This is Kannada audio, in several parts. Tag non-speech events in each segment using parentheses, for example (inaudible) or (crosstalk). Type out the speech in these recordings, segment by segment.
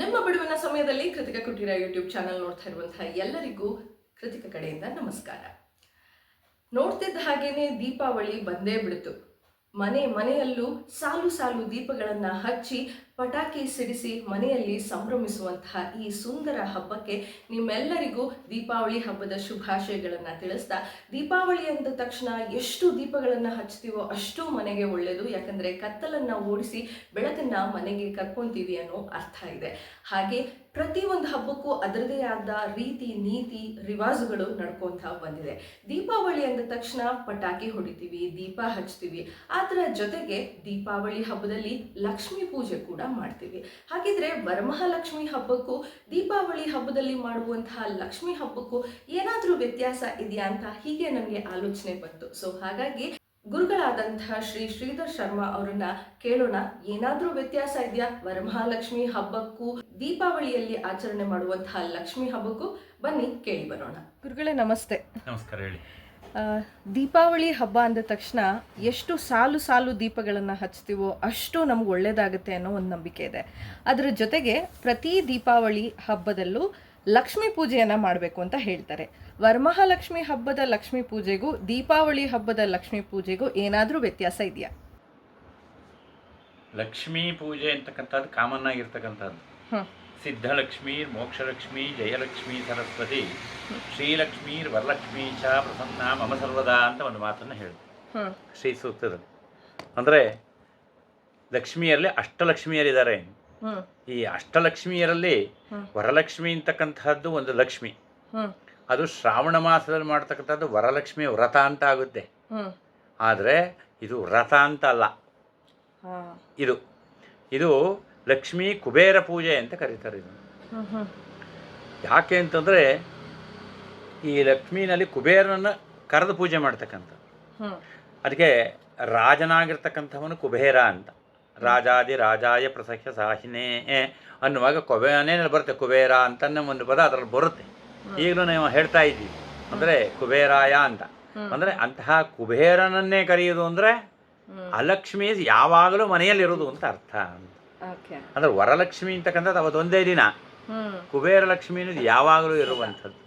ನಮ್ಮ ಬಿಡುವಿನ ಸಮಯದಲ್ಲಿ ಕೃತಿಕ ಕುಟೀರ ಯೂಟ್ಯೂಬ್ ಚಾನೆಲ್ ನೋಡ್ತಾ ಇರುವಂತಹ ಎಲ್ಲರಿಗೂ ಕೃತಿಕ ಕಡೆಯಿಂದ ನಮಸ್ಕಾರ. ನೋಡ್ತಿದ್ದ ಹಾಗೇನೆ ದೀಪಾವಳಿ ಬಂದೇ ಬಿಡ್ತು. ಮನೆ ಮನೆಯಲ್ಲೂ ಸಾಲು ಸಾಲು ದೀಪಗಳನ್ನು ಹಚ್ಚಿ ಪಟಾಕಿ ಸಿಡಿಸಿ ಮನೆಯಲ್ಲಿ ಸಂಭ್ರಮಿಸುವಂತಹ ಈ ಸುಂದರ ಹಬ್ಬಕ್ಕೆ ನಿಮ್ಮೆಲ್ಲರಿಗೂ ದೀಪಾವಳಿ ಹಬ್ಬದ ಶುಭಾಶಯಗಳನ್ನು ತಿಳಿಸ್ತಾ, ದೀಪಾವಳಿ ಅಂದ ತಕ್ಷಣ ಎಷ್ಟು ದೀಪಗಳನ್ನು ಹಚ್ತೀವೋ ಅಷ್ಟು ಮನೆಗೆ ಒಳ್ಳೆಯದು ಯಾಕಂದರೆ ಕತ್ತಲನ್ನು ಓಡಿಸಿ ಬೆಳಕನ್ನು ಮನೆಗೆ ಕರ್ಕೊತೀವಿ ಅನ್ನೋ ಅರ್ಥ ಇದೆ. ಹಾಗೆ ಪ್ರತಿಯೊಂದು ಹಬ್ಬಕ್ಕೂ ಅದರದೇ ಆದ ರೀತಿ, ನೀತಿ, ರಿವಾಜುಗಳು ನಡ್ಕೊಂತ ಬಂದಿದೆ. ದೀಪಾವಳಿ ಅಂದ ತಕ್ಷಣ ಪಟಾಕಿ ಹೊಡಿತೀವಿ, ದೀಪ ಹಚ್ತೀವಿ. ಅದರ ಜೊತೆಗೆ ದೀಪಾವಳಿ ಹಬ್ಬದಲ್ಲಿ ಲಕ್ಷ್ಮೀ ಪೂಜೆ ಕೂಡ ಮಾಡ್ತೀವಿ. ಹಾಗಿದ್ರೆ ವರಮಹಾಲಕ್ಷ್ಮಿ ಹಬ್ಬಕ್ಕೂ ದೀಪಾವಳಿ ಹಬ್ಬದಲ್ಲಿ ಮಾಡುವಂತಹ ಲಕ್ಷ್ಮಿ ಹಬ್ಬಕ್ಕೂ ಏನಾದರೂ ವ್ಯತ್ಯಾಸ ಇದೆಯಾ ಅಂತ ಹೀಗೆ ನನಗೆ ಆಲೋಚನೆ ಬಂತು. ಸೊ ಹಾಗಾಗಿ ಗುರುಗಳಾದಂತಹ ಶ್ರೀ ಶ್ರೀಧರ್ ಶರ್ಮಾ ಅವರನ್ನ ಕೇಳೋಣ. ಏನಾದ್ರೂ ವ್ಯತ್ಯಾಸ ಇದೆಯಾ? ವರಮಹಾಲಕ್ಷ್ಮಿ ಹಬ್ಬಕ್ಕೂ ದೀಪಾವಳಿಯಲ್ಲಿ ಆಚರಣೆ ಮಾಡುವಂತಹ ಲಕ್ಷ್ಮಿ ಹಬ್ಬಕ್ಕೂ? ಬನ್ನಿ ಕೇಳಿ ಬರೋಣ. ಗುರುಗಳೇ ನಮಸ್ತೆ. ನಮಸ್ಕಾರ ಹೇಳಿ. ದೀಪಾವಳಿ ಹಬ್ಬ ಅಂದ ತಕ್ಷಣ ಎಷ್ಟು ಸಾಲು ಸಾಲು ದೀಪಗಳನ್ನು ಹಚ್ತೀವೋ ಅಷ್ಟು ನಮ್ಗೆ ಒಳ್ಳೇದಾಗುತ್ತೆ ಅನ್ನೋ ಒಂದು ನಂಬಿಕೆ ಇದೆ. ಅದರ ಜೊತೆಗೆ ಪ್ರತಿ ದೀಪಾವಳಿ ಹಬ್ಬದಲ್ಲೂ ಲಕ್ಷ್ಮೀ ಪೂಜೆಯನ್ನು ಮಾಡಬೇಕು ಅಂತ ಹೇಳ್ತಾರೆ. ವರಮಹಾಲಕ್ಷ್ಮಿ ಹಬ್ಬದ ಲಕ್ಷ್ಮೀ ಪೂಜೆಗೂ ದೀಪಾವಳಿ ಹಬ್ಬದ ಲಕ್ಷ್ಮೀ ಪೂಜೆಗೂ ಏನಾದರೂ ವ್ಯತ್ಯಾಸ ಇದೆಯಾ? ಲಕ್ಷ್ಮೀ ಪೂಜೆ ಅಂತಕ್ಕಂಥದ್ದು ಕಾಮನ್ ಆಗಿರ್ತಕ್ಕಂಥದ್ದು. ಹ್ಮ್. ಮೋಕ್ಷಲಕ್ಷ್ಮೀ ಜಯಲಕ್ಷ್ಮಿ ಸರಸ್ವತಿ ಶ್ರೀಲಕ್ಷ್ಮೀರ್ ವರಲಕ್ಷ್ಮೀ ಚ ಪ್ರಸನ್ನ ಮಮ ಸರ್ವದಾ ಅಂತ ಒಂದು ಮಾತನ್ನು ಹೇಳಿ ಶ್ರೀ ಸೂಕ್ತದಲ್ಲಿ ಅಂದರೆ ಲಕ್ಷ್ಮಿಯರಲ್ಲಿ ಅಷ್ಟಲಕ್ಷ್ಮಿಯರಿದ್ದಾರೆ. ಈ ಅಷ್ಟಲಕ್ಷ್ಮಿಯರಲ್ಲಿ. ವರಲಕ್ಷ್ಮಿ ಅಂತಕ್ಕಂತಹದ್ದು ಒಂದು ಲಕ್ಷ್ಮಿ. ಅದು ಶ್ರಾವಣ ಮಾಸದಲ್ಲಿ ಮಾಡ್ತಕ್ಕಂಥದ್ದು ವರಲಕ್ಷ್ಮಿ ವ್ರತ ಅಂತ ಆಗುತ್ತೆ. ಆದರೆ ಇದು ವ್ರತ ಅಂತ ಅಲ್ಲ. ಇದು. ಇದು ಲಕ್ಷ್ಮೀ ಕುಬೇರ ಪೂಜೆ ಅಂತ ಕರೀತಾರೆ ಇದು ಹ್ಞೂ ಹ್ಞೂ ಯಾಕೆ ಅಂತಂದರೆ ಈ ಲಕ್ಷ್ಮೀನಲ್ಲಿ ಕುಬೇರನನ್ನು ಕರೆದು ಪೂಜೆ ಮಾಡ್ತಕ್ಕಂಥ. ಅದಕ್ಕೆ ರಾಜನಾಗಿರ್ತಕ್ಕಂಥವನು ಕುಬೇರ ಅಂತ. ರಾಜಾದಿ ರಾಜಾಯ ಪ್ರಸಖ್ಯ ಸಾಹಿನೇ ಅನ್ನುವಾಗ ಕುಬೇರನೇ ಬರುತ್ತೆ. ಕುಬೇರ ಅಂತನೇ ಒಂದು ಪದ ಅದರಲ್ಲಿ ಬರುತ್ತೆ. ಈಗಲೂ ನಾವು ಹೇಳ್ತಾ ಇದ್ದೀವಿ. ಅಂದರೆ ಕುಬೇರಾಯ ಅಂತ. ಅಂದರೆ ಅಂತಹ ಕುಬೇರನನ್ನೇ ಕರೆಯೋದು ಅಂದರೆ ಅಲಕ್ಷ್ಮೀ ಯಾವಾಗಲೂ ಮನೆಯಲ್ಲಿರೋದು ಅಂತ ಅರ್ಥ. ಓಕೆ ಅಂದರೆ ವರಲಕ್ಷ್ಮಿ ಅಂತಕ್ಕಂಥದ್ದು ಅವತ್ತೊಂದೇ ದಿನ. ಕುಬೇರ ಲಕ್ಷ್ಮಿ ಅನ್ನೋದು ಯಾವಾಗಲೂ ಇರುವಂಥದ್ದು.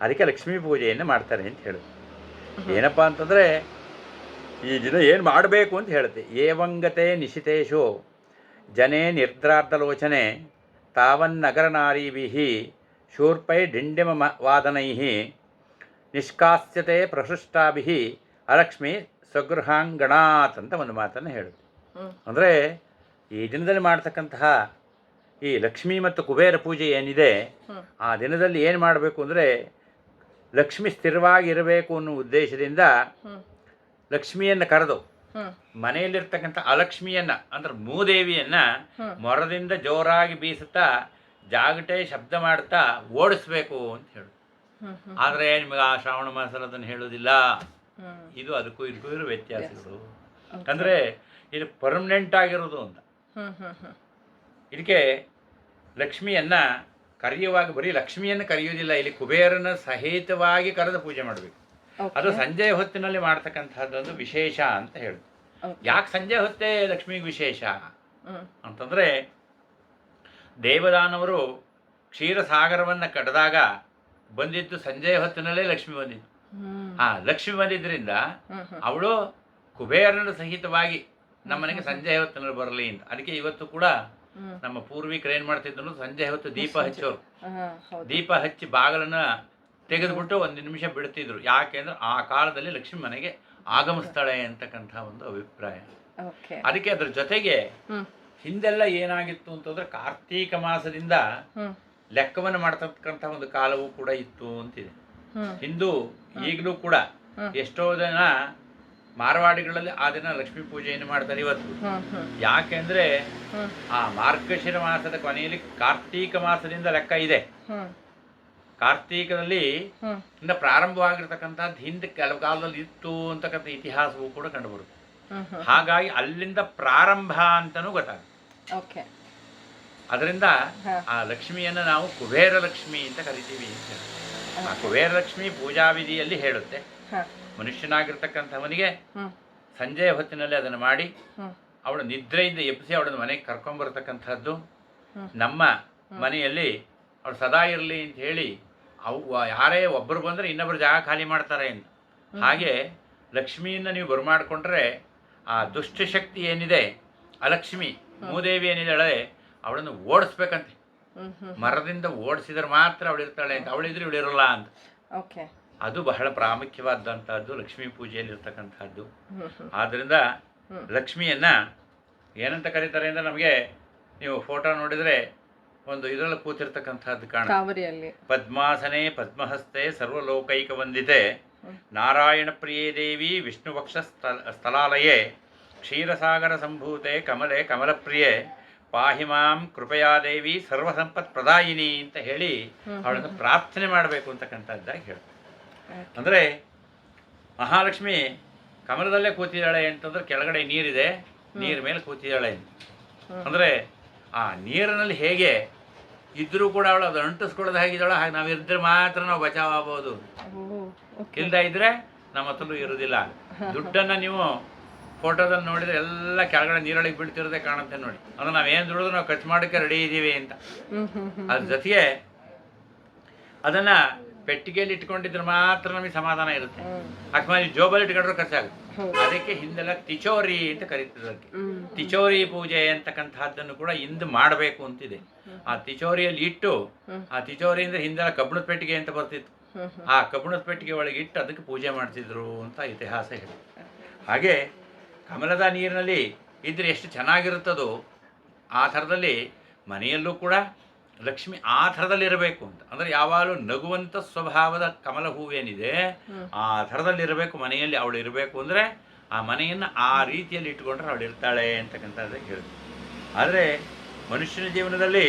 ಅದಕ್ಕೆ ಲಕ್ಷ್ಮೀ ಪೂಜೆಯನ್ನು ಮಾಡ್ತಾರೆ ಅಂತ ಹೇಳುದು. ಏನಪ್ಪ ಅಂತಂದರೆ ಈ ದಿನ ಏನು ಮಾಡಬೇಕು ಅಂತ ಹೇಳುತ್ತೆ. ಏವಂಗತೆ ನಿಶಿತೇಶು ಜನೇ ನಿರ್ದ್ರಾರ್ಧಲೋಚನೆ ತಾವನ್ನಗರ ನಾರೀಭಿ ಶೂರ್ಪೈ ಡಿಂಡಿಮ ವಾದನೈಹಿ ವಾದನೈ ನಿಷ್ಕಾಸ್ಯತೆ ಪ್ರಸೃಷ್ಟಾಭಿಹಿ ಅಲಕ್ಷ್ಮಿ ಸ್ವಗೃಹಾಂಗಣಾತ್ ಅಂತ ಒಂದು ಮಾತನ್ನು ಹೇಳುತ್ತೆ. ಅಂದರೆ ಈ ದಿನದಲ್ಲಿ ಮಾಡ್ತಕ್ಕಂತಹ ಈ ಲಕ್ಷ್ಮಿ ಮತ್ತು ಕುಬೇರ ಪೂಜೆ ಏನಿದೆ ಆ ದಿನದಲ್ಲಿ ಏನು ಮಾಡಬೇಕು ಅಂದರೆ ಲಕ್ಷ್ಮಿ ಸ್ಥಿರವಾಗಿ ಇರಬೇಕು ಅನ್ನೋ ಉದ್ದೇಶದಿಂದ ಲಕ್ಷ್ಮಿಯನ್ನು ಕರೆದು ಮನೆಯಲ್ಲಿರ್ತಕ್ಕಂಥ ಅಲಕ್ಷ್ಮಿಯನ್ನ ಅಂದ್ರೆ ಮೂದೇವಿಯನ್ನ ಮೊರದಿಂದ ಜೋರಾಗಿ ಬೀಸುತ್ತಾ ಜಾಗಟೆ ಶಬ್ದ ಮಾಡ್ತಾ ಓಡಿಸ್ಬೇಕು ಅಂತ ಹೇಳು. ಹ್ಞೂ ಹ್ಞೂ ಆದರೆ ನಿಮಗೆ ಆ ಶ್ರಾವಣ ಮಾಸದಲ್ಲಿ ಅದನ್ನು ಹೇಳೋದಿಲ್ಲ. ಇದು ಅದಕ್ಕೂ ಇದಕ್ಕೂ ಇರೋ ವ್ಯತ್ಯಾಸಗಳು. ಅಂದರೆ ಇದು ಪರ್ಮನೆಂಟ್ ಆಗಿರೋದು ಅಂತ. ಇದಕ್ಕೆ ಲಕ್ಷ್ಮಿಯನ್ನ ಕರೆಯುವಾಗ ಬರೀ ಲಕ್ಷ್ಮಿಯನ್ನು ಕರೆಯುವುದಿಲ್ಲ ಇಲ್ಲಿ ಕುಬೇರನ ಸಹಿತವಾಗಿ ಕರೆದು ಪೂಜೆ ಮಾಡಬೇಕು. ಅದು ಸಂಜೆ ಹೊತ್ತಿನಲ್ಲಿ ಮಾಡ್ತಕ್ಕಂಥದ್ದೊಂದು ವಿಶೇಷ ಅಂತ ಹೇಳುದು. ಯಾಕೆ ಸಂಜೆ ಹೊತ್ತೇ ಲಕ್ಷ್ಮಿಗೆ ವಿಶೇಷ? ಅಂತಂದ್ರೆ ದೇವದಾನವರು ಕ್ಷೀರಸಾಗರವನ್ನು ಕಡ್ದಾಗ ಬಂದಿದ್ದು ಸಂಜೆ ಹೊತ್ತಿನಲ್ಲೇ ಲಕ್ಷ್ಮಿ ಬಂದಿದ್ದು. ಹಾ ಆ ಲಕ್ಷ್ಮಿ ಬಂದಿದ್ದರಿಂದ ಅವಳು ಕುಬೇರನ ಸಹಿತವಾಗಿ ನಮ್ಮನೆಗೆ ಸಂಜೆ ಹೊತ್ತಿನಲ್ಲಿ ಬರಲಿ ಅಂತ. ಅದಕ್ಕೆ ಇವತ್ತು ಕೂಡ ನಮ್ಮ ಪೂರ್ವಿಕರು ಏನ್ ಮಾಡ್ತಿದ್ರು ಸಂಜೆ ಹೊತ್ತು ದೀಪ ಹಚ್ಚೋರು. ದೀಪ ಹಚ್ಚಿ ಬಾಗಿಲನ್ನ ತೆಗೆದುಬಿಟ್ಟು ಒಂದು ನಿಮಿಷ ಬಿಡ್ತಿದ್ರು. ಯಾಕೆಂದ್ರೆ ಆ ಕಾಲದಲ್ಲಿ ಲಕ್ಷ್ಮಿ ಮನೆಗೆ ಆಗಮಿಸ್ತಾಳೆ ಅಂತಕ್ಕಂಥ ಒಂದು ಅಭಿಪ್ರಾಯ. ಅದಕ್ಕೆ ಅದ್ರ ಜೊತೆಗೆ ಹಿಂದೆಲ್ಲ ಏನಾಗಿತ್ತು ಅಂತಂದ್ರೆ ಕಾರ್ತೀಕ ಮಾಸದಿಂದ ಲೆಕ್ಕವನ್ನ ಮಾಡ್ತಕ್ಕಂಥ ಒಂದು ಕಾಲವೂ ಕೂಡ ಇತ್ತು ಅಂತಿದೆ. ಹಿಂದೂ ಈಗಲೂ ಕೂಡ. ಎಷ್ಟೋ ಜನ ಮಾರವಾಡಿಗಳಲ್ಲಿ ಆ ದಿನ ಲಕ್ಷ್ಮೀ ಪೂಜೆಯನ್ನು ಮಾಡ್ತಾರೆ ಇವತ್ತು. ಯಾಕೆಂದ್ರೆ ಆ ಮಾರ್ಗಶಿರ ಮಾಸದ ಕೊನೆಯಲ್ಲಿ ಕಾರ್ತೀಕ ಮಾಸದಿಂದ ಲೆಕ್ಕ ಇದೆ. ಕಾರ್ತೀಕದಲ್ಲಿ ಇಂದ ಪ್ರಾರಂಭವಾಗಿರ್ತಕ್ಕಂಥದ್ದು ಹಿಂದೆ ಕೆಲವು ಕಾಲದಲ್ಲಿ ಇತ್ತು ಅಂತಕ್ಕಂಥ ಇತಿಹಾಸವೂ ಕೂಡ ಕಂಡುಬರುತ್ತೆ ಹಾಗಾಗಿ ಅಲ್ಲಿಂದ ಪ್ರಾರಂಭ ಅಂತಲೂ ಗೊತ್ತಾಗುತ್ತೆ. ಅದರಿಂದ ಆ ಲಕ್ಷ್ಮಿಯನ್ನು ನಾವು ಕುಬೇರ ಲಕ್ಷ್ಮಿ ಅಂತ ಕರಿತೀವಿ ಅಂತ ಹೇಳಿ. ಆ ಕುಬೇರ ಲಕ್ಷ್ಮಿ ಪೂಜಾ ವಿಧಿಯಲ್ಲಿ ಹೇಳುತ್ತೆ ಮನುಷ್ಯನಾಗಿರ್ತಕ್ಕಂಥವನಿಗೆ ಸಂಜೆ ಸಂಜೆಯ ಹೊತ್ತಿನಲ್ಲಿ ಅದನ್ನು ಮಾಡಿ ಅವಳು ನಿದ್ರೆಯಿಂದ ಎಬ್ಬಿಸಿ ಅವಳನ್ನು ಮನೆಗೆ ಕರ್ಕೊಂಬರ್ತಕ್ಕಂಥದ್ದು ನಮ್ಮ ಮನೆಯಲ್ಲಿ ಅವಳು ಸದಾ ಇರಲಿ ಅಂತ ಹೇಳಿ ಅವು ಯಾರೇ ಒಬ್ಬರು ಬಂದರೆ ಇನ್ನೊಬ್ಬರು ಜಾಗ ಖಾಲಿ ಮಾಡ್ತಾರೆ ಅಂತ. ಹಾಗೆ ಲಕ್ಷ್ಮಿಯನ್ನು ನೀವು ಬರಮಾಡಿಕೊಂಡ್ರೆ ಆ ದುಷ್ಟಶಕ್ತಿ ಏನಿದೆ ಅಲಕ್ಷ್ಮಿ ಮೂದೇವಿ ಏನಿದ್ದಾಳೆ ಅವಳನ್ನು ಓಡಿಸ್ಬೇಕಂತೆ. ಮರದಿಂದ ಓಡಿಸಿದ್ರೆ ಮಾತ್ರ ಅವಳು ಇರ್ತಾಳೆ ಅಂತ. ಅವಳಿದ್ರೆ ಇವಳಿರಲ್ಲ ಅಂತ. ಓಕೆ ಅದು ಬಹಳ ಪ್ರಾಮುಖ್ಯವಾದಂತಹದ್ದು ಲಕ್ಷ್ಮೀ ಪೂಜೆಯಲ್ಲಿ ಇರ್ತಕ್ಕಂಥದ್ದು. ಆದ್ದರಿಂದ ಲಕ್ಷ್ಮಿಯನ್ನ ಏನಂತ ಕರೀತಾರೆ ಅಂದ್ರೆ ನಮಗೆ ನೀವು ಫೋಟೋ ನೋಡಿದ್ರೆ ಒಂದು ಇದರಲ್ಲಿ ಕೂತಿರ್ತಕ್ಕಂಥದ್ದು ಕಾಣ. ಪದ್ಮಾಸನೆ ಪದ್ಮಹಸ್ತೆ ಸರ್ವಲೋಕೈಕ ವಂದಿತೆ ನಾರಾಯಣ ಪ್ರಿಯ ದೇವಿ ವಿಷ್ಣುವಕ್ಷ ಸ್ಥಳ ಸ್ಥಳಾಲಯೇ ಕ್ಷೀರಸಾಗರ ಸಂಭೂತೆ ಕಮಲೆ ಕಮಲಪ್ರಿಯೆ. ಪಾಹಿ ಮಾಂ ಕೃಪಯಾ ದೇವಿ ಸರ್ವಸಂಪತ್ ಪ್ರದಾಯಿನಿ ಅಂತ ಹೇಳಿ. ಅವಳನ್ನು ಪ್ರಾರ್ಥನೆ ಮಾಡಬೇಕು ಅಂತಕ್ಕಂಥದ್ದಾಗಿ ಹೇಳ್ತಾರೆ ಅಂದರೆ ಮಹಾಲಕ್ಷ್ಮಿ ಕಮಲದಲ್ಲೇ ಕೂತಿದ್ದಾಳೆ ಅಂತಂದ್ರೆ ಕೆಳಗಡೆ ನೀರಿದೆ ನೀರ ಮೇಲೆ ಕೂತಿದ್ದಾಳೆ ಅಂತ. ಅಂದರೆ ಆ ನೀರಿನಲ್ಲಿ ಹೇಗೆ ಇದ್ರೂ ಕೂಡ ಅವಳು ಅದು ಅಂಟಿಸ್ಕೊಳ್ಳೋದು ಹೇಗಿದ್ದಾಳೆ ಹಾಗೆ ನಾವು ಇದ್ರೆ ಮಾತ್ರ ನಾವು ಬಚಾವ್ ಆಗ್ಬೋದು. ಇಲ್ಲದ ಇದ್ರೆ ನಮ್ಮ ಹತ್ರ ಇರೋದಿಲ್ಲ (laughs) ದುಡ್ಡನ್ನು ನೀವು ಫೋಟೋದಲ್ಲಿ ನೋಡಿದ್ರೆ ಎಲ್ಲ ಕೆಳಗಡೆ ನೀರೊಳಗೆ ಬೀಳ್ತಿರೋದೇ ಕಾಣುತ್ತೆ ನೋಡಿ. ಅಂದ್ರೆ ನಾವೇನು ದುಡಿದ್ರು ನಾವು ಖರ್ಚು ಮಾಡೋಕ್ಕೆ ರೆಡಿ ಇದ್ದೀವಿ ಅಂತ. ಅದ್ರ ಜೊತೆಗೆ ಅದನ್ನು ಪೆಟ್ಟಿಗೆಯಲ್ಲಿ ಇಟ್ಕೊಂಡಿದ್ರೆ ಮಾತ್ರ ನಮಗೆ ಸಮಾಧಾನ ಇರುತ್ತೆ. ಅಕಸ್ಮಾತ್ ಜೋಬಲ್ಲಿ ಇಟ್ಕೊಂಡ್ರೆ ಖರ್ಚಾಗುತ್ತೆ ಅದಕ್ಕೆ ಹಿಂದೆಲ್ಲ ತಿಚೋರಿ ಅಂತ ಕರೀತಿದ್ರು ಅದಕ್ಕೆ. ತಿಚೋರಿ ಪೂಜೆ ಅಂತಕ್ಕಂತಹದ್ದನ್ನು ಕೂಡ ಇಂದು ಮಾಡಬೇಕು ಅಂತಿದೆ. ಆ ತಿಚೋರಿಯಲ್ಲಿ ಇಟ್ಟು, ಆ ತಿಚೋರಿಯಿಂದ ಹಿಂದೆಲ್ಲ ಕಬ್ಬಣದ ಪೆಟ್ಟಿಗೆ ಅಂತ ಬರ್ತಿತ್ತು. ಆ ಕಬ್ಬಿಣದ ಪೆಟ್ಟಿಗೆ ಒಳಗೆ ಇಟ್ಟು ಅದಕ್ಕೆ ಪೂಜೆ ಮಾಡ್ತಿದ್ರು ಅಂತ ಇತಿಹಾಸ ಹೇಳಿ ಹಾಗೆ ಕಮಲದ ನೀರಿನಲ್ಲಿ ಇದ್ದರೆ ಎಷ್ಟು ಚೆನ್ನಾಗಿರುತ್ತದೋ ಆ ಥರದಲ್ಲಿ ಮನೆಯಲ್ಲೂ ಕೂಡ ಲಕ್ಷ್ಮಿ ಆ ಥರದಲ್ಲಿರಬೇಕು ಅಂತ ಅಂದರೆ ಯಾವಾಗಲೂ ನಗುವಂಥ ಸ್ವಭಾವದ ಕಮಲ ಹೂವೇನಿದೆ. ಆ ಥರದಲ್ಲಿರಬೇಕು ಮನೆಯಲ್ಲಿ ಅವಳು ಇರಬೇಕು ಅಂದರೆ ಆ ಮನೆಯನ್ನು ಆ ರೀತಿಯಲ್ಲಿ ಇಟ್ಕೊಂಡ್ರೆ ಅವಳು ಇರ್ತಾಳೆ ಅಂತಕ್ಕಂಥದ್ದು ಹೇಳಿದ್ರು ಆದರೆ ಮನುಷ್ಯನ ಜೀವನದಲ್ಲಿ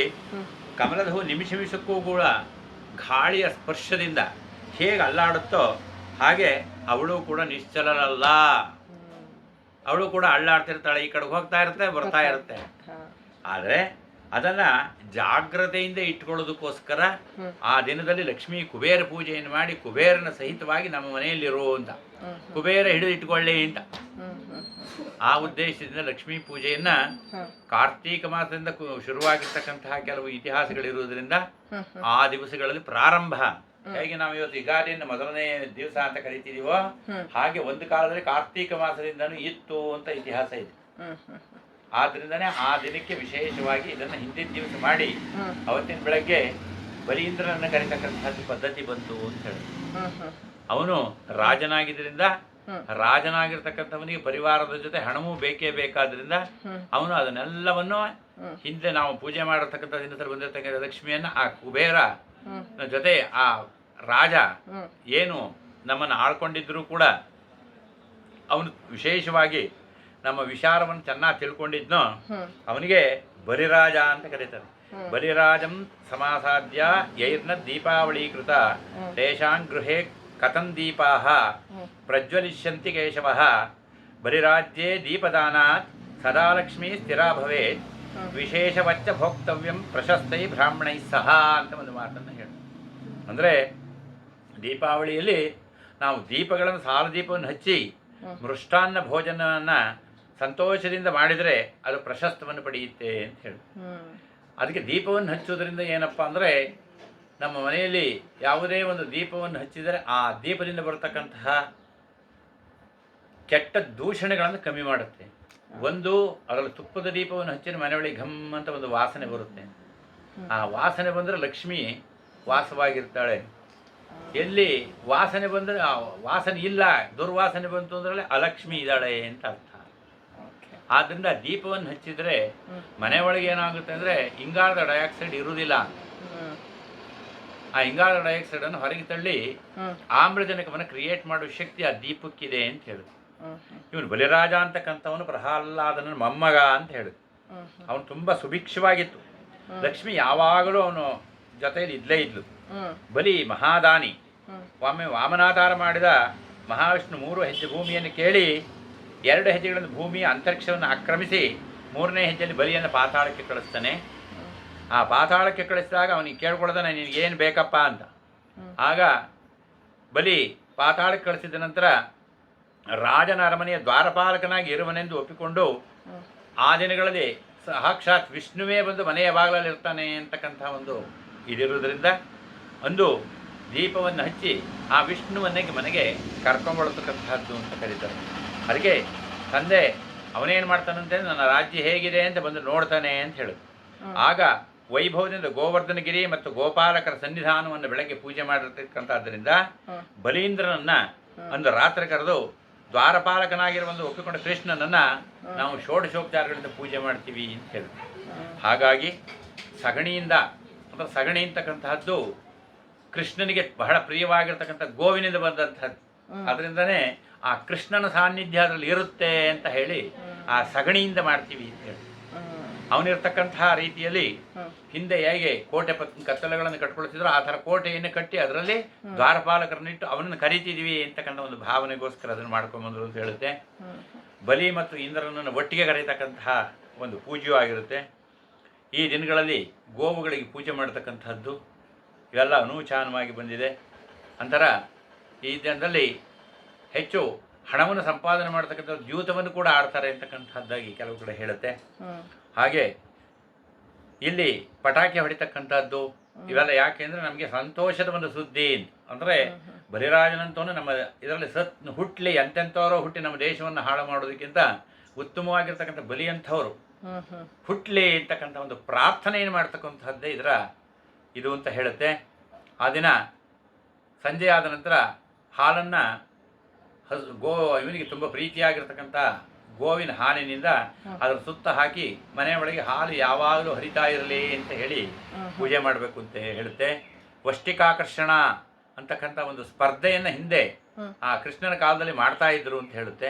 ಕಮಲದ ಹೂ ನಿಮಿಷ ನಿಮಿಷಕ್ಕೂ ಕೂಡ ಗಾಳಿಯ ಸ್ಪರ್ಶದಿಂದ ಹೇಗೆ ಅಲ್ಲಾಡುತ್ತೋ ಹಾಗೆ ಅವಳು ಕೂಡ ನಿಶ್ಚಲರಲ್ಲ. ಅವಳು ಕೂಡ ಅಳ್ಳಾಡ್ತಿರ್ತಾಳೆ ಈ ಕಡೆಗೆ ಹೋಗ್ತಾ ಇರುತ್ತೆ ಬರ್ತಾ ಇರುತ್ತೆ. ಆದರೆ ಅದನ್ನ ಜಾಗ್ರತೆಯಿಂದ ಇಟ್ಕೊಳ್ಳೋದಕ್ಕೋಸ್ಕರ. ಆ ದಿನದಲ್ಲಿ ಲಕ್ಷ್ಮೀ ಕುಬೇರ ಪೂಜೆಯನ್ನು ಮಾಡಿ ಕುಬೇರನ ಸಹಿತವಾಗಿ ನಮ್ಮ ಮನೆಯಲ್ಲಿರು ಅಂತ ಕುಬೇರ ಹಿಡಿದು ಇಟ್ಕೊಳ್ಳಿ ಅಂತ ಆ ಉದ್ದೇಶದಿಂದ ಲಕ್ಷ್ಮೀ ಪೂಜೆಯನ್ನ. ಕಾರ್ತೀಕ ಮಾಸದಿಂದ ಶುರುವಾಗಿರ್ತಕ್ಕಂತಹ ಕೆಲವು ಇತಿಹಾಸಗಳಿರುವುದರಿಂದ. ಆ ದಿವಸಗಳಲ್ಲಿ ಪ್ರಾರಂಭ ಹೇಗೆ ನಾವು ಇವತ್ತು ಯುಗಾದಿಯನ್ನು ಮೊದಲನೇ ದಿವಸ ಅಂತ ಕರಿತೀವೋ ಹಾಗೆ ಒಂದು ಕಾಲದಲ್ಲಿ ಕಾರ್ತೀಕ ಮಾಸದಿಂದನೂ ಇತ್ತು ಅಂತ ಇತಿಹಾಸ ಇದೆ ಆದ್ರಿಂದನೇ ಆ ದಿನಕ್ಕೆ ವಿಶೇಷವಾಗಿ ಇದನ್ನು ಹಿಂದಿನ ದಿವಸ ಮಾಡಿ. ಅವತ್ತಿನ ಬೆಳಗ್ಗೆ ಬಲೀಂದ್ರನನ್ನು ಕರೀತಕ್ಕಂಥದ್ದು ಪದ್ಧತಿ ಬಂತು ಅಂತ ಹೇಳಿ. ಅವನು ರಾಜನಾಗಿದ್ದರಿಂದ. ರಾಜನಾಗಿರ್ತಕ್ಕಂಥವನಿಗೆ ಪರಿವಾರದ ಜೊತೆ ಹಣವೂ ಬೇಕೇ ಬೇಕಾದ್ರಿಂದ ಅವನು ಅದನ್ನೆಲ್ಲವನ್ನು. ಹಿಂದೆ ನಾವು ಪೂಜೆ ಮಾಡಿರ್ತಕ್ಕಂಥ ದಿನದಲ್ಲಿ ಬಂದಿರತಕ್ಕಂಥ ಲಕ್ಷ್ಮಿಯನ್ನ ಆ ಕುಬೇರ. ಜೊತೆ ಆ ರಾಜ ಏನು ನಮ್ಮನ್ನು ಆಳ್ಕೊಂಡಿದ್ರು ಕೂಡ ಅವನು ವಿಶೇಷವಾಗಿ ನಮ್ಮ ವಿಚಾರವನ್ನು ಚೆನ್ನಾಗಿ ತಿಳ್ಕೊಂಡಿದ್ನೋ. ಅವನಿಗೆ ಬಲಿರಾಜ ಅಂತ ಕರೀತಾರೆ. ಬಲಿರಾಜಂ ಸಮಾಸಾಧ್ಯ ಯೈರ್ನ ದೀಪಾವಳೀಕೃತ ಕೃತ ತೇಷಾಂ ಗೃಹೇ ಕಥಂ ಹ್ಮ್. ಪ್ರಜ್ವಲಿಷ್ಯಂತಿ ಕೇಶವ ಬಲಿರಾಜ್ಯೇ ದೀಪದಾನಾತ್ ಸದಾಲಕ್ಷ್ಮೀ ಸ್ಥಿರ ಭವೇತ್. ವಿಶೇಷವಚ್ಚ ಭೋಕ್ತವ್ಯಂ ಪ್ರಶಸ್ತೈ ಬ್ರಾಹ್ಮಣೈ ಸಹ ಅಂತ ಒಂದು ಮಾತನ್ನು ಹೇಳ. ಅಂದರೆ ದೀಪಾವಳಿಯಲ್ಲಿ ನಾವು ದೀಪಗಳನ್ನು ಸಾಲ ದೀಪವನ್ನು ಹಚ್ಚಿ ಮೃಷ್ಟಾನ್ನ ಭೋಜನವನ್ನು ಸಂತೋಷದಿಂದ ಮಾಡಿದರೆ ಅದು ಪ್ರಶಸ್ತವನ್ನು ಪಡೆಯುತ್ತೆ ಅಂತ ಹೇಳಿ. ಅದಕ್ಕೆ ದೀಪವನ್ನು ಹಚ್ಚುವುದರಿಂದ ಏನಪ್ಪ ಅಂದರೆ ನಮ್ಮ ಮನೆಯಲ್ಲಿ ಯಾವುದೇ ಒಂದು ದೀಪವನ್ನು ಹಚ್ಚಿದರೆ ಆ ದೀಪದಿಂದ ಬರತಕ್ಕಂತಹ ಕೆಟ್ಟ ದೂಷಣೆಗಳನ್ನು ಕಮ್ಮಿ ಮಾಡುತ್ತೆ. ಒಂದು ಅದರಲ್ಲಿ ತುಪ್ಪದ ದೀಪವನ್ನು ಹಚ್ಚಿದ ಮನೆಯೊಳಗೆ ಘಮ್ ಅಂತ ಒಂದು ವಾಸನೆ ಬರುತ್ತೆ ಆ ವಾಸನೆ ಬಂದರೆ ಲಕ್ಷ್ಮಿ ವಾಸವಾಗಿರ್ತಾಳೆ ಎಲ್ಲಿ ವಾಸನೆ ಬಂದರೆ ವಾಸನೆ ಇಲ್ಲ ದುರ್ವಾಸನೆ ಬಂತು ಅಂದ್ರೆ ಅಲಕ್ಷ್ಮಿ ಇದ್ದಾಳೆ ಅಂತ ಅರ್ಥ ಆದ್ರಿಂದ ಆದ್ದರಿಂದ ದೀಪವನ್ನು ಹಚ್ಚಿದರೆ ಮನೆ ಮನೆಯೊಳಗೆ ಏನಾಗುತ್ತೆ ಅಂದರೆ ಇಂಗಾಲದ ಡೈಆಕ್ಸೈಡ್ ಇರುವುದಿಲ್ಲ. ಆ ಇಂಗಾಲದ ಡೈಆಕ್ಸೈಡನ್ನು ಹೊರಗೆ ತಳ್ಳಿ. ಆಮ್ಲಜನಕವನ್ನು ಕ್ರಿಯೇಟ್ ಮಾಡುವ ಶಕ್ತಿ ಆ ದೀಪಕ್ಕಿದೆ ಅಂತ. ಹ್ಮ್. ಇವನು ಬಲಿರಾಜ ಅಂತಕ್ಕಂಥವನು ಪ್ರಹ್ಲಾದನ ಮೊಮ್ಮಗ ಅಂತ ಹೇಳಿದ. ಅವನು ತುಂಬ ಸುಭಿಕ್ಷವಾಗಿತ್ತು ಲಕ್ಷ್ಮಿ ಯಾವಾಗಲೂ ಅವನು ಜೊತೆಯಲ್ಲಿ ಇದ್ಲೇ ಇದ್ಲು ಬಲಿ ಮಹಾದಾನಿ. ಒಮ್ಮೆ ವಾಮನಾಧಾರ ಮಾಡಿದ ಮಹಾವಿಷ್ಣು ಮೂರು ಹೆಜ್ಜೆ ಭೂಮಿಯನ್ನು ಕೇಳಿ ಎರಡು ಹೆಜ್ಜೆಗಳನ್ನು ಭೂಮಿಯ ಅಂತರಿಕ್ಷವನ್ನು ಆಕ್ರಮಿಸಿ ಮೂರನೇ ಹೆಜ್ಜೆಯಲ್ಲಿ ಬಲಿಯನ್ನು ಪಾತಾಳಕ್ಕೆ ಕಳಿಸ್ತಾನೆ ಆ ಪಾತಾಳಕ್ಕೆ ಕಳಿಸಿದಾಗ ಅವನಿಗೆ ಕೇಳ್ಕೊಳ್ತಾನೆ ನಿನಗೇನು ಬೇಕಪ್ಪ ಅಂತ ಆಗ ಬಲಿ ಪಾತಾಳಕ್ಕೆ ಕಳಿಸಿದ ನಂತರ ರಾಜನ ಅರಮನೆಯ ದ್ವಾರಪಾಲಕನಾಗಿ ಇರುವನೆಂದು ಒಪ್ಪಿಕೊಂಡು ಆ ದಿನಗಳಲ್ಲಿ ಸಾಕ್ಷಾತ್ ವಿಷ್ಣುವೇ ಬಂದು ಮನೆಯ ಬಾಗಿಲಲ್ಲಿ ಇರ್ತಾನೆ ಅಂತಕ್ಕಂಥ ಒಂದು ಇದಿರುವುದರಿಂದ ಒಂದು ದೀಪವನ್ನು ಹಚ್ಚಿ ಆ ವಿಷ್ಣುವನ್ನೇ ಮನೆಗೆ ಕರ್ಕೊಂಡ್ಬಳತಕ್ಕಂಥದ್ದು ಅಂತ ಕರೀತಾರೆ. ಅದಕ್ಕೆ ತಂದೆ ಅವನೇನು ಮಾಡ್ತಾನಂತೆ ನನ್ನ ರಾಜ್ಯ ಹೇಗಿದೆ ಅಂತ ಬಂದು ನೋಡ್ತಾನೆ ಅಂತ ಹೇಳಿದ್ರು ಆಗ ವೈಭವದಿಂದ ಗೋವರ್ಧನಗಿರಿ ಮತ್ತು ಗೋಪಾಲಕರ ಸನ್ನಿಧಾನವನ್ನು ಬೆಳಗ್ಗೆ ಪೂಜೆ ಮಾಡಿರ್ತಕ್ಕಂಥದ್ದರಿಂದ ಬಲೀಂದ್ರನನ್ನ ಒಂದು ರಾತ್ರಿ ಕರೆದು ದ್ವಾರಪಾಲಕನಾಗಿರುವ ಒಂದು ಒಪ್ಪಿಕೊಂಡ ಕೃಷ್ಣನನ್ನ ನಾವು ಷೋಡಶೋಪಚಾರಗಳಿಂದ ಪೂಜೆ ಮಾಡ್ತೀವಿ ಅಂತ ಹೇಳಿದ್ರು. ಹಾಗಾಗಿ ಸಗಣಿಯಿಂದ ಅಂದ್ರೆ ಸಗಣಿ ಅಂತಕ್ಕಂತಹದ್ದು ಕೃಷ್ಣನಿಗೆ ಬಹಳ ಪ್ರಿಯವಾಗಿರ್ತಕ್ಕಂಥ ಗೋವಿನಿಂದ ಬಂದಂಥದ್ದು ಅದರಿಂದನೇ ಆ ಕೃಷ್ಣನ ಸಾನ್ನಿಧ್ಯ ಅದರಲ್ಲಿ ಇರುತ್ತೆ ಅಂತ ಹೇಳಿ ಆ ಸಗಣಿಯಿಂದ ಮಾಡ್ತೀವಿ ಅಂತ ಹೇಳಿ ಅವನಿರ್ತಕ್ಕಂತಹ ರೀತಿಯಲ್ಲಿ ಹಿಂದೆ ಹೇಗೆ ಕೋಟೆ ಕತ್ತಲೆಗಳನ್ನು ಕಟ್ಕೊಳ್ತಿದ್ರು ಆ ಥರ ಕೋಟೆಯನ್ನು ಕಟ್ಟಿ ಅದರಲ್ಲಿ ದ್ವಾರಪಾಲಕರನ್ನಿಟ್ಟು ಅವನನ್ನು ಕರಿತಿದ್ವಿ ಅಂತಕ್ಕಂಥ ಒಂದು ಭಾವನೆಗೋಸ್ಕರ ಅದನ್ನು ಮಾಡ್ಕೊಂಬಂದ್ರು ಅಂತ ಹೇಳುತ್ತೆ. ಬಲಿ ಮತ್ತು ಇಂದ್ರನನ್ನು ಒಟ್ಟಿಗೆ ಕರೀತಕ್ಕಂತಹ ಒಂದು ಪೂಜೆಯೂ ಆಗಿರುತ್ತೆ. ಈ ದಿನಗಳಲ್ಲಿ ಗೋವುಗಳಿಗೆ ಪೂಜೆ ಮಾಡತಕ್ಕಂಥದ್ದು ಇವೆಲ್ಲ ಅನೂಚಾನವಾಗಿ ಬಂದಿದೆ. ಅಂತರ ಈ ದಿನದಲ್ಲಿ ಹೆಚ್ಚು ಹಣವನ್ನು ಸಂಪಾದನೆ ಮಾಡ್ತಕ್ಕಂಥ ದ್ಯೂತವನ್ನು ಕೂಡ ಆಡ್ತಾರೆ ಅಂತಕ್ಕಂಥದ್ದಾಗಿ ಕೆಲವು ಕಡೆ ಹೇಳುತ್ತೆ. ಹಾಗೆ ಇಲ್ಲಿ ಪಟಾಕಿ ಹೊಡಿತಕ್ಕಂಥದ್ದು ಇವೆಲ್ಲ ಯಾಕೆ ಅಂದ್ರೆ ನಮಗೆ ಸಂತೋಷದ ಒಂದು ಸುದ್ದಿ ಅಂದ್ರೆ ಬಲಿರಾಜನಂತವನು ನಮ್ಮ ಇದರಲ್ಲಿ ಸತ್ ಹುಟ್ಲಿ ಎಂತೆಂಥವರೋ ಹುಟ್ಟಿ ನಮ್ಮ ದೇಶವನ್ನು ಹಾಳು ಮಾಡೋದಕ್ಕಿಂತ ಉತ್ತಮವಾಗಿರ್ತಕ್ಕಂಥ ಬಲಿ ಅಂಥವರು ಹುಟ್ಲಿ ಅಂತಕ್ಕಂಥ ಒಂದು ಪ್ರಾರ್ಥನೆ ಏನು ಮಾಡ್ತಕ್ಕಂಥದ್ದೇ ಇದರ ಇದು ಅಂತ ಹೇಳುತ್ತೆ. ಆ ದಿನ ಸಂಜೆ ಆದ ನಂತರ ಹಾಲನ್ನು ಹಸು ಗೋ ಇವನಿಗೆ ತುಂಬ ಪ್ರೀತಿಯಾಗಿರ್ತಕ್ಕಂಥ ಗೋವಿನ ಹಾಲಿನಿಂದ ಅದರ ಸುತ್ತ ಹಾಕಿ ಮನೆ ಒಳಗೆ ಹಾಲು ಯಾವಾಗಲೂ ಹರಿತಾ ಇರಲಿ ಅಂತ ಹೇಳಿ ಪೂಜೆ ಮಾಡಬೇಕು ಅಂತ ಹೇಳುತ್ತೆ. ವಷ್ಟಿಕಾಕರ್ಷಣ ಅಂತಕ್ಕಂಥ ಒಂದು ಸ್ಪರ್ಧೆಯನ್ನು ಹಿಂದೆ ಆ ಕೃಷ್ಣನ ಕಾಲದಲ್ಲಿ ಮಾಡ್ತಾ ಇದ್ರು ಅಂತ ಹೇಳುತ್ತೆ.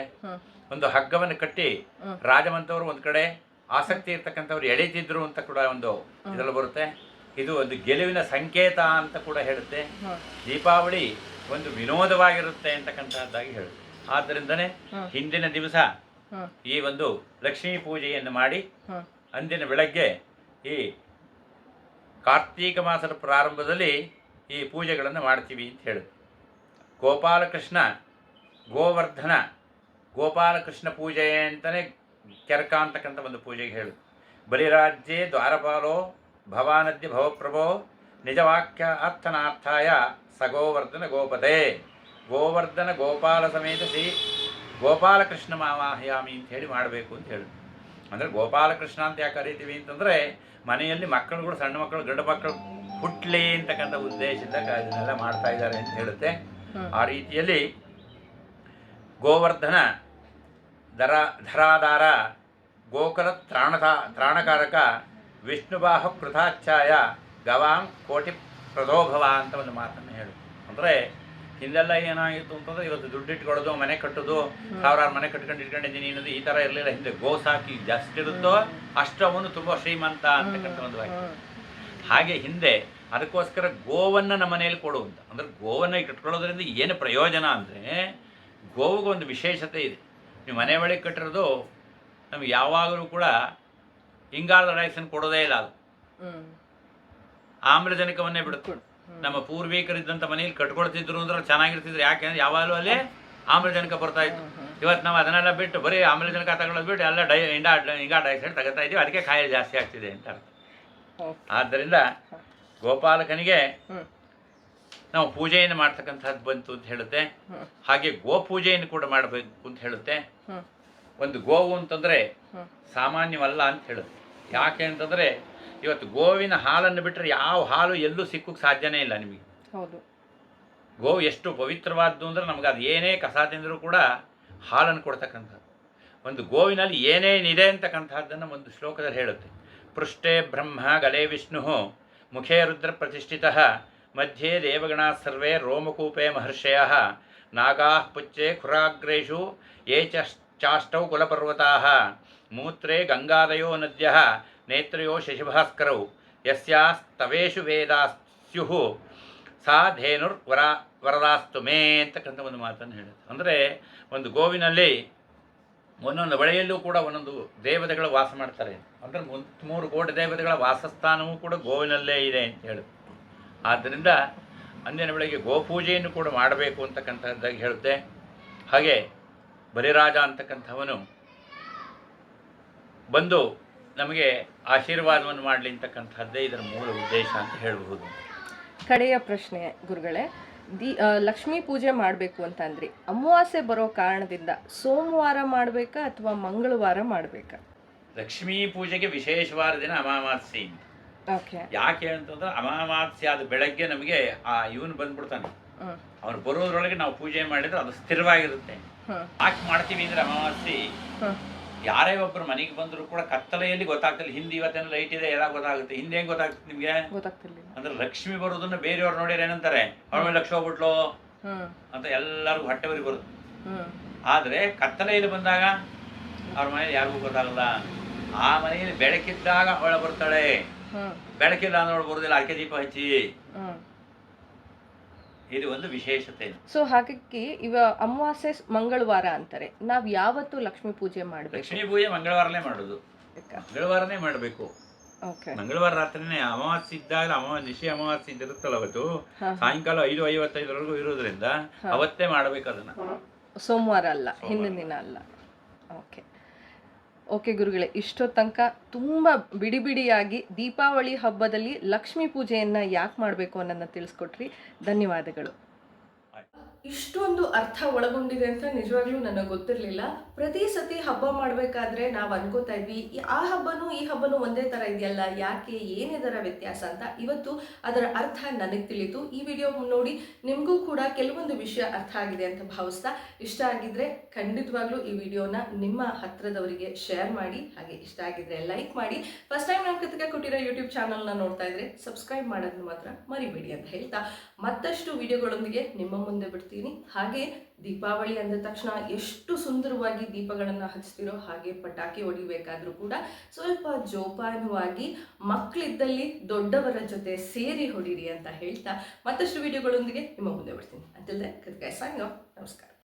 ಒಂದು ಹಗ್ಗವನ್ನು ಕಟ್ಟಿ ರಾಜವಂತವರು ಒಂದು ಕಡೆ ಆಸಕ್ತಿ ಇರ್ತಕ್ಕಂಥವ್ರು ಎಳೀತಿದ್ರು ಅಂತ ಕೂಡ ಒಂದು ಇದರಲ್ಲಿ ಬರುತ್ತೆ. ಇದು ಒಂದು ಗೆಲುವಿನ ಸಂಕೇತ ಅಂತ ಕೂಡ ಹೇಳುತ್ತೆ. ದೀಪಾವಳಿ ಒಂದು ವಿನೋದವಾಗಿರುತ್ತೆ ಅಂತಕ್ಕಂತಹದ್ದಾಗಿ ಹೇಳುತ್ತೆ ಆದ್ದರಿಂದನೇ ಹಿಂದಿನ ದಿವಸ ಈ ಒಂದು ಲಕ್ಷ್ಮೀ ಪೂಜೆಯನ್ನು ಮಾಡಿ ಅಂದಿನ ಬೆಳಗ್ಗೆ ಈ ಕಾರ್ತೀಕ ಮಾಸದ ಪ್ರಾರಂಭದಲ್ಲಿ ಈ ಪೂಜೆಗಳನ್ನು ಮಾಡ್ತೀವಿ ಅಂತ ಹೇಳುತ್ತೆ ಗೋಪಾಲಕೃಷ್ಣ ಗೋವರ್ಧನ ಗೋಪಾಲಕೃಷ್ಣ ಪೂಜೆ ಅಂತಲೇ ಕೆರಕ ಅಂತಕ್ಕಂಥ ಒಂದು ಪೂಜೆಗೆ ಹೇಳು ಬಲಿರಾಜ್ಯೆ ದ್ವಾರಪಾಲೋ ಭವಾನದ್ಯ ಭವಪ್ರಭೋ ನಿಜವಾಕ್ಯ ಅರ್ಥನಾರ್ಥಾಯ ಸಗೋವರ್ಧನ ಗೋಪತೆ ಗೋವರ್ಧನ ಗೋಪಾಲ ಸಮೇತ ಶ್ರೀ ಗೋಪಾಲಕೃಷ್ಣ ಮಾವಾಹಯಾಮಿ ಅಂತ ಹೇಳಿ ಮಾಡಬೇಕು ಅಂತ ಹೇಳಿದ್ರು ಅಂದರೆ ಗೋಪಾಲಕೃಷ್ಣ ಅಂತ ಯಾಕೆ ಕರಿತೀವಿ ಅಂತಂದರೆ ಮನೆಯಲ್ಲಿ ಮಕ್ಕಳುಗಳು ಸಣ್ಣ ಮಕ್ಕಳು ಗಂಡು ಮಕ್ಕಳು ಹುಟ್ಲಿ ಅಂತಕ್ಕಂಥ ಉದ್ದೇಶದಿಂದ ಇದನ್ನೆಲ್ಲ ಮಾಡ್ತಾ ಇದ್ದಾರೆ ಅಂತ ಹೇಳುತ್ತೆ. ಆ ರೀತಿಯಲ್ಲಿ ಗೋವರ್ಧನ ದರ ಧರಾಧಾರ ಗೋಕುಲ ತ್ರಾಣಕ ತ್ರಾಣಕಾರಕ ವಿಷ್ಣುಬಾಹ ಕೃತಾಚ್ಛಾಯ ಗವಾಂ ಕೋಟಿ ಪ್ರದೋಭವ ಅಂತ ಒಂದು ಮಾತನ್ನು ಹೇಳು. ಅಂದರೆ ಹಿಂದೆಲ್ಲ ಏನಾಗಿತ್ತು ಅಂತಂದ್ರೆ ಇವತ್ತು ದುಡ್ಡು ಇಟ್ಕೊಳ್ಳೋದು ಮನೆ ಕಟ್ಟೋದು ಸಾವಿರಾರು ಮನೆ ಕಟ್ಕೊಂಡು ಇಟ್ಕೊಂಡಿದ್ದೀನಿ ಅನ್ನೋದು ಈ ಥರ ಇರಲಿಲ್ಲ. ಹಿಂದೆ ಗೋ ಸಾಕಿ ಜಾಸ್ತಿ ಇರುತ್ತೋ ಅಷ್ಟು ಅವನು ತುಂಬ ಶ್ರೀಮಂತ ಅಂತಕ್ಕಂಥ ಒಂದು ವಾಕ್ಯ ಹಾಗೆ ಹಿಂದೆ ಅದಕ್ಕೋಸ್ಕರ ಗೋವನ್ನು ನಮ್ಮ ಮನೆಯಲ್ಲಿ ಕೊಡುವಂತ ಅಂದ್ರೆ ಗೋವನ್ನು ಕಟ್ಕೊಳ್ಳೋದ್ರಿಂದ ಏನು ಪ್ರಯೋಜನ ಅಂದರೆ ಗೋವಿಗೊಂದು ವಿಶೇಷತೆ ಇದೆ. ನೀವು ಮನೆ ಒಳಗೆ ಕಟ್ಟಿರೋದು ನಮ್ಗೆ ಯಾವಾಗಲೂ ಕೂಡ ಹಿಂಗಾರದ ರೈಸನ್ನು ಕೊಡೋದೇ ಇಲ್ಲ ಅದು. ಆಮ್ಲಜನಕವನ್ನೇ ಬಿಡುತ್ತೆ ನಮ್ಮ ಪೂರ್ವಿಕರಿದ್ದಂಥ ಮನೆಯಲ್ಲಿ ಕಟ್ಕೊಳ್ತಿದ್ರು ಅಂದ್ರೆ ಚೆನ್ನಾಗಿರ್ತಿದ್ರು. ಯಾಕೆಂದ್ರೆ ಯಾವಾಗಲೂ ಅಲ್ಲಿ ಆಮ್ಲಜನಕ ಬರ್ತಾ ಇತ್ತು. ಇವತ್ತು ನಾವು ಅದನ್ನೆಲ್ಲ ಬಿಟ್ಟು ಬರೀ ಆಮ್ಲಜನಕ ತಗೊಳ್ಳೋದು ಬಿಟ್ಟು ಎಲ್ಲ ಡೈ ಇಂಡಾ ಇಂಗಾ ಡೈಸೈಡ್ ತಗೋತಾ ಇದ್ದೀವಿ. ಅದಕ್ಕೆ ಕಾಯಿಲೆ ಜಾಸ್ತಿ ಆಗ್ತಿದೆ ಅಂತ. ಆದ್ದರಿಂದ ಗೋಪಾಲಕನಿಗೆ ನಾವು ಪೂಜೆಯನ್ನು ಮಾಡ್ತಕ್ಕಂಥದ್ದು ಬಂತು ಅಂತ ಹೇಳುತ್ತೆ. ಹಾಗೆ ಗೋ ಪೂಜೆಯನ್ನು ಕೂಡ ಮಾಡಬೇಕು ಅಂತ ಹೇಳುತ್ತೆ. ಒಂದು ಗೋವು ಅಂತಂದರೆ ಸಾಮಾನ್ಯವಲ್ಲ ಅಂತ ಹೇಳುತ್ತೆ. ಯಾಕೆ ಅಂತಂದರೆ ಇವತ್ತು ಗೋವಿನ ಹಾಲನ್ನು ಬಿಟ್ಟರೆ ಯಾವ ಹಾಲು ಎಲ್ಲೂ ಸಿಕ್ಕಕ್ಕೆ ಸಾಧ್ಯನೇ ಇಲ್ಲ ನಿಮಗೆ. ಹೌದು. ಗೋವು ಎಷ್ಟು ಪವಿತ್ರವಾದ್ದು ಅಂದರೆ ನಮ್ಗೆ ಅದು ಏನೇ ಕಸ ತಿಂದರೂ ಕೂಡ ಹಾಲನ್ನು ಕೊಡ್ತಕ್ಕಂಥದ್ದು. ಒಂದು ಗೋವಿನಲ್ಲಿ ಏನೇನಿದೆ ಅಂತಕ್ಕಂಥದ್ದನ್ನು ಒಂದು ಶ್ಲೋಕದಲ್ಲಿ ಹೇಳುತ್ತೆ. ಪೃಷ್ಠೆ ಬ್ರಹ್ಮ ಗಲೇ ವಿಷ್ಣು ಮುಖೇ ರುದ್ರ ಪ್ರತಿಷ್ಠಿತ ಮಧ್ಯೆ ದೇವಗಣ ಸರ್ವೇ ರೋಮಕೂಪೆ ಮಹರ್ಷಯ ನಾಗಾ ಪುಚ್ಚೆ ಖುರಾಗ್ರೇಷು ಏ ಚ ಚಾಷ್ಟೌ ಕುಲಪರ್ವತಾ ಮೂತ್ರೇ ಗಂಗಾದಯೋ ನದ್ಯ ನೇತ್ರಯೋ ಶಶಿಭಾಸ್ಕರೌ ಯಸ್ಯಾಸ್ತವೇಶು ವೇದಾಸ್ಯುಹು ಸ್ಯುಃ ಸಾ ಧೇನುರ್ ವರ ವರದಾಸ್ತು ಮೇ ಅಂತಕ್ಕಂಥ ಒಂದು ಮಾತನ್ನು ಹೇಳುತ್ತೆ ಅಂದರೆ ಒಂದು ಗೋವಿನಲ್ಲಿ ಒಂದೊಂದು ಬಳೆಯಲ್ಲೂ ಕೂಡ ಒಂದೊಂದು ದೇವತೆಗಳು ವಾಸ ಮಾಡ್ತಾರೆ. ಅಂದರೆ ಮೂರು ಕೋಟಿ ದೇವತೆಗಳ ವಾಸಸ್ಥಾನವೂ ಕೂಡ ಗೋವಿನಲ್ಲೇ ಇದೆ ಅಂತ ಹೇಳಿ. ಆದ್ದರಿಂದ ಅಂದಿನ ಬೆಳಗ್ಗೆ ಗೋಪೂಜೆಯನ್ನು ಕೂಡ ಮಾಡಬೇಕು ಅಂತಕ್ಕಂಥದ್ದಾಗಿ ಹೇಳುತ್ತೆ. ಹಾಗೆ ಬಲಿರಾಜ ಅಂತಕ್ಕಂಥವನು ಬಂದು ನಮಗೆ ಆಶೀರ್ವಾದವನ್ನು ಮಾಡಲಿ ಅಂತಕ್ಕಂಥದ್ದೇ ಇದರ ಮೂಲ ಉದ್ದೇಶ ಅಂತ ಹೇಳಬಹುದು. ಕಡೆಯ ಪ್ರಶ್ನೆ ಗುರುಗಳೇ ದಿ ಲಕ್ಷ್ಮೀ ಪೂಜೆ ಮಾಡಬೇಕು ಅಂತ ಅಂದ್ರಿ ಅಮಾವಾಸ್ಯೆ ಬರೋ ಕಾರಣದಿಂದ ಸೋಮವಾರ ಮಾಡಬೇಕಾ ಅಥವಾ ಮಂಗಳವಾರ ಮಾಡಬೇಕಾ? ಲಕ್ಷ್ಮೀ ಪೂಜೆಗೆ ವಿಶೇಷವಾದ ದಿನ ಅಮಾವಾಸ್ಯೆ ಓಕೆ. ಯಾಕೆ ಅಂತಂದ್ರೆ ಅಮಾವಾಸ್ಯೆ ಆದ ಬೆಳಗ್ಗೆ ನಮಗೆ ಆ ಇವನು ಬಂದ್ಬಿಡ್ತಾನೆ. ಅವ್ರು ಬರೋದ್ರೊಳಗೆ ನಾವು ಪೂಜೆ ಮಾಡಿದ್ರೆ ಅದು ಸ್ಥಿರವಾಗಿರುತ್ತೆ. ಯಾಕೆ ಮಾಡ್ತೀವಿ ಅಂದ್ರೆ ಅಮಾವಾಸ್ಯೆ? ಯಾರೇ ಒಬ್ಬರು ಮನೆಗೆ ಬಂದರೂ ಕೂಡ ಕತ್ತಲೆಯಲ್ಲಿ ಗೊತ್ತಾಗ್ತಿಲ್ಲ. ಹಿಂದೆ ಇವತ್ತೇನು ಲೈಟ್ ಇದೆ ಎಲ್ಲ ಗೊತ್ತಾಗುತ್ತೆ. ಹಿಂದೆ ಹೆಂಗ್ ಗೊತ್ತಾಗುತ್ತೆ ನಿಮಗೆ? ಅಂದ್ರೆ ಲಕ್ಷ್ಮಿ ಬರೋದನ್ನ ಬೇರೆಯವ್ರು ನೋಡಿದ್ರೆ ಏನಂತಾರೆ? ಅವಳ ಮೇಲೆ ಲಕ್ಷ್ಮಿ ಹೋಗ್ಬಿಟ್ಲು? ಅಂತ ಎಲ್ಲರಿಗೂ ಹೊಟ್ಟೆವರಿಗೆ ಬರುತ್ತೆ ಆದ್ರೆ ಕತ್ತಲೆಯಲ್ಲಿ ಬಂದಾಗ ಅವ್ರ ಮನೇಲಿ ಯಾರಿಗೂ ಗೊತ್ತಾಗಲ್ಲ. ಆ ಮನೆಯಲ್ಲಿ ಬೆಳಕಿದ್ದಾಗ ಅವಳ ಬರ್ತಾಳೆ. ಬೆಳಕಿಲ್ಲ ಅನ್ನೋಳು ಬರೋದಿಲ್ಲ ದೀಪ ಹಚ್ಚಿ. ಇದು ಒಂದು ವಿಶೇಷತೆ. ಸೊ ಹಾಗಾಗಿ ಇವ ಅಮಾವಾಸ್ಯೆ ಮಂಗಳವಾರ ಅಂತಾರೆ. ನಾವು ಯಾವತ್ತು ಲಕ್ಷ್ಮೀ ಪೂಜೆ ಮಾಡಬೇಕು. ಲಕ್ಷ್ಮೀ ಪೂಜೆ ಮಂಗಳವಾರನೇ ಮಾಡೋದು. ಮಂಗಳವಾರನೇ ಮಾಡಬೇಕು. ಓಕೆ ಮಂಗಳವಾರ ರಾತ್ರಿನೇ ಅಮಾವಾಸ್ಯ ಇದ್ದಾಗ ಅಮಾವಾಸ್ಯ ನಿಶಿ ಅಮಾವಾಸ್ಯ ಇರುತ್ತಲ್ಲ ಅವತ್ತು. ಸಾಯಂಕಾಲ ಐದು ಐವತ್ತೈದರವರೆಗೂ ಇರೋದ್ರಿಂದ ಅವತ್ತೇ ಮಾಡಬೇಕು ಅದನ್ನ. ಸೋಮವಾರ ಅಲ್ಲ ಹಿಂದಿನ ದಿನ ಅಲ್ಲ. ಓಕೆ ಓಕೆ ಗುರುಗಳೇ ಇಷ್ಟೋ ತನಕ ತುಂಬ ಬಿಡಿ ಬಿಡಿಯಾಗಿ ದೀಪಾವಳಿ ಹಬ್ಬದಲ್ಲಿ ಲಕ್ಷ್ಮೀ ಪೂಜೆಯನ್ನು ಯಾಕೆ ಮಾಡಬೇಕು ಅನ್ನೋದನ್ನ ತಿಳಿಸ್ಕೊಟ್ರಿ. ಧನ್ಯವಾದಗಳು. ಇಷ್ಟೊಂದು ಅರ್ಥ ಒಳಗೊಂಡಿದೆ ಅಂತ ನಿಜವಾಗ್ಲೂ ನನಗೆ ಗೊತ್ತಿರಲಿಲ್ಲ. ಪ್ರತಿ ಸತಿ ಹಬ್ಬ ಮಾಡಬೇಕಾದ್ರೆ ನಾವು ಅನ್ಕೋತಾ ಇದ್ವಿ ಆ ಹಬ್ಬನೂ ಈ ಹಬ್ಬನೂ ಒಂದೇ ಥರ ಇದೆಯಲ್ಲ, ಯಾಕೆ ಏನಿದರ ವ್ಯತ್ಯಾಸ ಅಂತ. ಇವತ್ತು ಅದರ ಅರ್ಥ ನನಗೆ ತಿಳಿತು. ಈ ವಿಡಿಯೋ ನೋಡಿ ನಿಮಗೂ ಕೂಡ ಕೆಲವೊಂದು ವಿಷಯ ಅರ್ಥ ಆಗಿದೆ ಅಂತ ಭಾವಿಸ್ತಾ ಇಷ್ಟ ಆಗಿದ್ರೆ ಖಂಡಿತವಾಗ್ಲೂ ಈ ವಿಡಿಯೋನ ನಿಮ್ಮ ಹತ್ರದವರಿಗೆ ಶೇರ್ ಮಾಡಿ. ಹಾಗೆ ಇಷ್ಟ ಆಗಿದ್ರೆ ಲೈಕ್ ಮಾಡಿ. ಫಸ್ಟ್ ಟೈಮ್ ನಮ್ಮ ಕೃತಿಕ ಕೊಟ್ಟಿರೋ ಯೂಟ್ಯೂಬ್ ಚಾನಲ್ನ ನೋಡ್ತಾ ಇದ್ರೆ ಸಬ್ಸ್ಕ್ರೈಬ್ ಮಾಡೋದನ್ನು ಮಾತ್ರ ಮರಿಬೇಡಿ ಅಂತ ಹೇಳ್ತಾ ಮತ್ತಷ್ಟು ವಿಡಿಯೋಗಳೊಂದಿಗೆ ನಿಮ್ಮ ಮುಂದೆ ಬಿಡ್ತೀನಿ. ಹಾಗೆ ದೀಪಾವಳಿ ಅಂದ ತಕ್ಷಣ ಎಷ್ಟು ಸುಂದರವಾಗಿ ದೀಪಗಳನ್ನು ಹಚ್ತಿರೋ ಹಾಗೆ ಪಟಾಕಿ ಹೊಡಿಬೇಕಾದ್ರೂ ಕೂಡ ಸ್ವಲ್ಪ ಜೋಪಾನವಾಗಿ ಮಕ್ಕಳಿದ್ದಲ್ಲಿ ದೊಡ್ಡವರ ಜೊತೆ ಸೇರಿ ಹೊಡಿರಿ ಅಂತ ಹೇಳ್ತಾ ಮತ್ತಷ್ಟು ವಿಡಿಯೋಗಳೊಂದಿಗೆ ನಿಮ್ಮ ಮುಂದೆ ಬರ್ತೀನಿ. ಅಂತಿಲ್ಲದೆ ಕೃತಿಕ ಸಾಂಗ್ ನಮಸ್ಕಾರ.